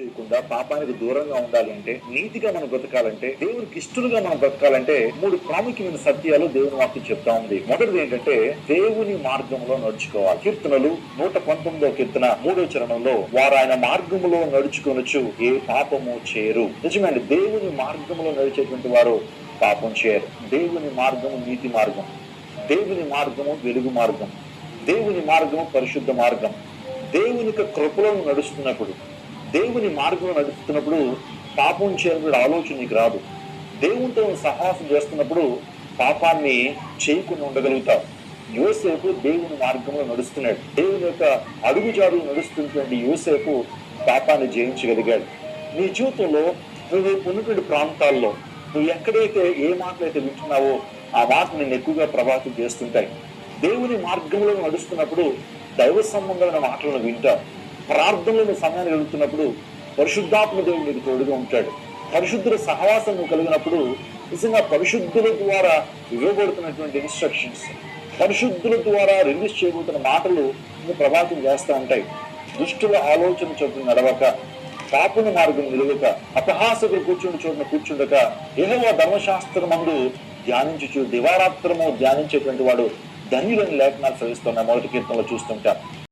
చేయకుండా పాపానికి దూరంగా ఉండాలి అంటే నీతిగా మనం బ్రతకాలంటే దేవునికి ఇష్టలుగా మనం బ్రతకాలంటే మూడు ప్రాముఖ్యమైన సత్యాలు దేవుని వాక్యం చెప్తా ఉంది. మొదటిది ఏంటంటే దేవుని మార్గంలో నడుచుకోవాలి. కీర్తనలు నూట పంతొమ్మిదో కీర్తన మూడో చరణంలో వారు ఆయన మార్గములో నడుచుకొనొచ్చు ఏ పాపము చేయరు నిజమండి దేవుని మార్గంలో నడిచేటువంటి వారు పాపం చేయరు. దేవుని మార్గము నీతి మార్గం. దేవుని మార్గము వెలుగు మార్గం. దేవుని మార్గము పరిశుద్ధ మార్గం. దేవుని యొక్క నడుస్తున్నప్పుడు దేవుని మార్గంలో నడుస్తున్నప్పుడు పాపం చేయని ఆలోచన నీకు రాదు. దేవునితో సహాసం చేస్తున్నప్పుడు పాపాన్ని చేయకుండా ఉండగలుగుతావు. యువసేపు దేవుని మార్గంలో నడుస్తున్నాడు. దేవుని యొక్క అడుగుజాడులు నడుస్తున్నటువంటి యోసేపు పాపాన్ని జయించగలిగాడు. నీ జీవితంలో నువ్వు ఉన్నటువంటి ప్రాంతాల్లో నువ్వు ఎక్కడైతే ఏ మాటలైతే వింటున్నావో ఆ మాట నేను ఎక్కువగా ప్రభావితం చేస్తుంటాయి. దేవుని మార్గంలో నడుస్తున్నప్పుడు దైవ సంబంధమైన మాటలను వింటావు. ప్రార్థనలను సమయాన్ని వెళుతున్నప్పుడు పరిశుద్ధాత్మ దేవుడు నీకు తోడుగా ఉంటాడు. పరిశుద్ధుల సహవాసం నువ్వు కలిగినప్పుడు నిజంగా పరిశుద్ధుల ద్వారా ఇవ్వబడుతున్నటువంటి ఇన్స్ట్రక్షన్స్ పరిశుద్ధుల ద్వారా రిలీజ్ చేయబోతున్న మాటలు నువ్వు ప్రభావితం చేస్తూ ఉంటాయి. దుష్టుల ఆలోచన చోటు నడవక పాపుని మార్గం నిలవక అపహాసకులు కూర్చుండి చోటున కూర్చుండక ఏహవ ధర్మశాస్త్రం మందు ధ్యానించుచు దివారాత్రము ధ్యానించేటువంటి వాడు ధన్యులని లేఖనాలు చదివిస్తున్న మొదటి కీర్తనలో చూస్తుంటాం.